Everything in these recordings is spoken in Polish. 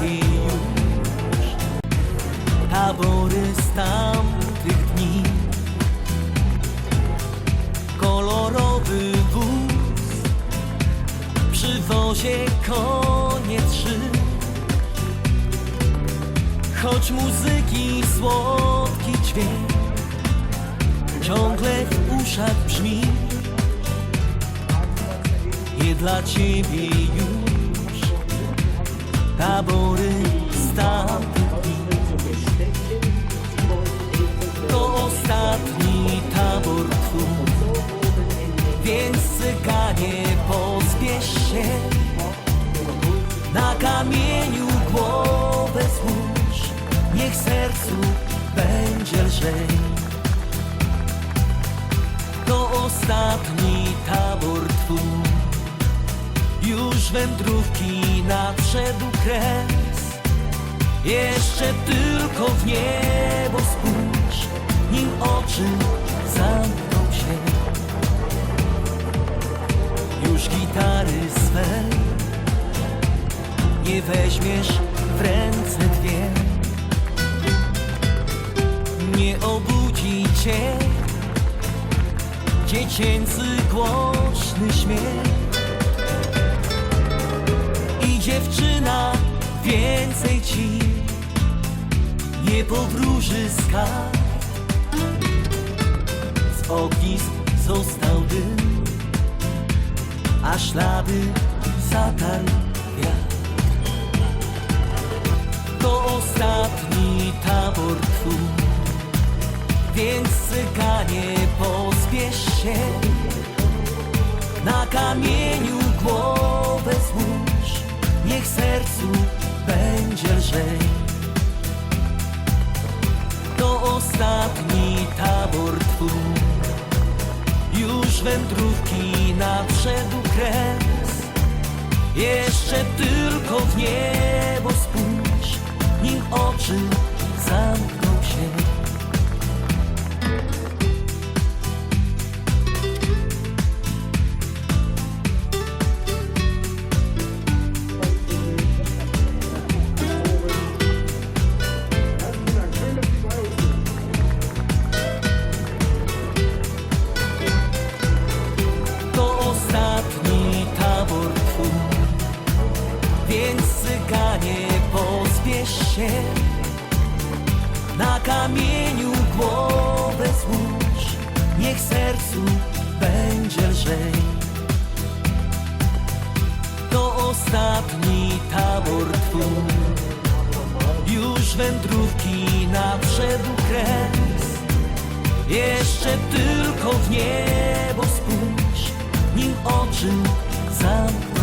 ciebie już tabory z tamtych dni. Kolorowy wóz przy wozie konie trzy. Choć muzyki słodki dźwięk ciągle w uszach brzmi. Nie dla ciebie już tabory dni. To ostatni tabor twój, więc cyganie pospiesz się. Na kamieniu głowę złóż, niech sercu będzie lżej. To ostatni tabor twój, już wędrówki nadszedł kres. Jeszcze tylko w niebo spójrz, nim oczy zamkną się. Już gitary swe nie weźmiesz w ręce dwie. Nie obudzi cię dziecięcy głośny śmiech. Więcej ci nie powróży skarb. Z ognisk został dym, a ślady zatarł wiatr. To ostatni tabor twój, więc cyganie pospiesz się. Na kamieniu głowę złóż, niech sercu będzie lżej. To ostatni tabor twój, już wędrówki nadszedł kres. Jeszcze tylko w niebo spójrz, nim oczy ostatni tabor twój, już wędrówki nadszedł kres. Jeszcze tylko w niebo spójrz, nim oczy zamkną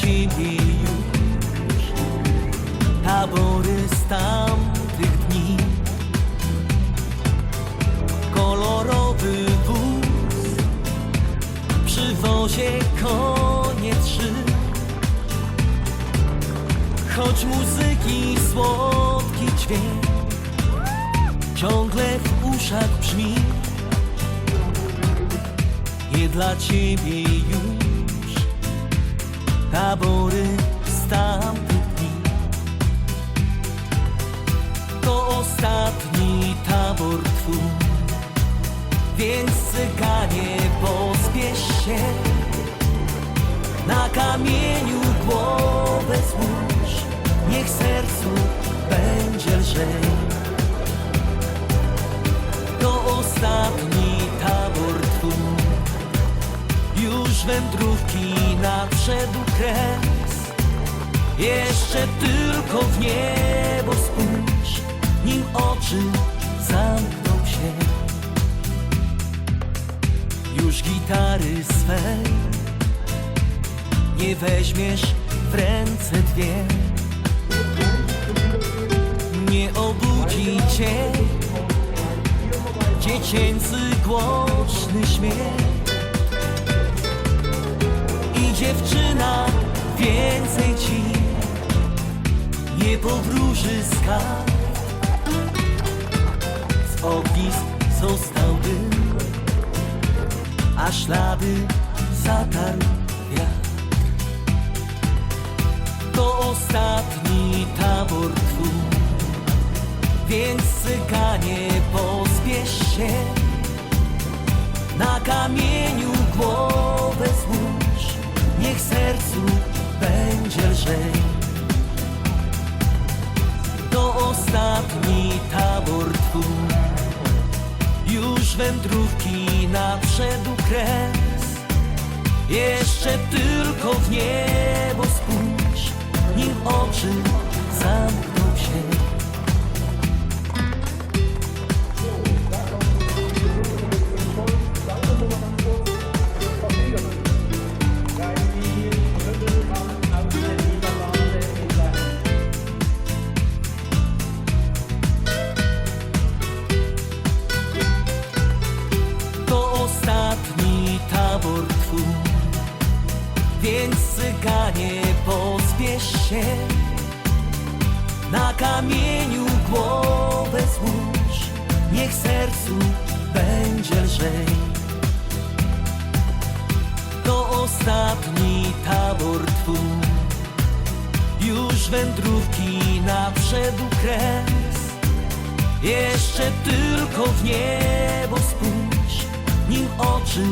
ciebie już tabory z tamtych dni. Kolorowy wóz przy wozie konie trzy. Choć muzyki słodki dźwięk ciągle w uszach brzmi. Nie dla ciebie już tabory z tamtych dni. To ostatni tabor twój, więc cyganie pospiesz się. Na kamieniu głowę złóż, niech sercu wędrówki nadszedł kres. Jeszcze tylko w niebo spójrz, nim oczy zamkną się. Już gitary swej nie weźmiesz w ręce dwie. Nie obudzi cię dziecięcy głośny śmiech. Dziewczyna więcej ci nie powróży skarb. Z ognisk został dym, a ślady zatarł wiatr. To ostatni tabor twój, więc cyganie pospiesz się. Na złóż, niech sercu będzie lżej. To ostatni tabor twój, już wędrówki nadszedł kres. Jeszcze tylko w niebo spójrz, nim oczy twój, więc cyganie pospiesz się. Na kamieniu głowę złóż, niech sercu będzie lżej. To ostatni tabor twój, już wędrówki nadszedł kres. Jeszcze tylko w niebo spójrz, nim oczy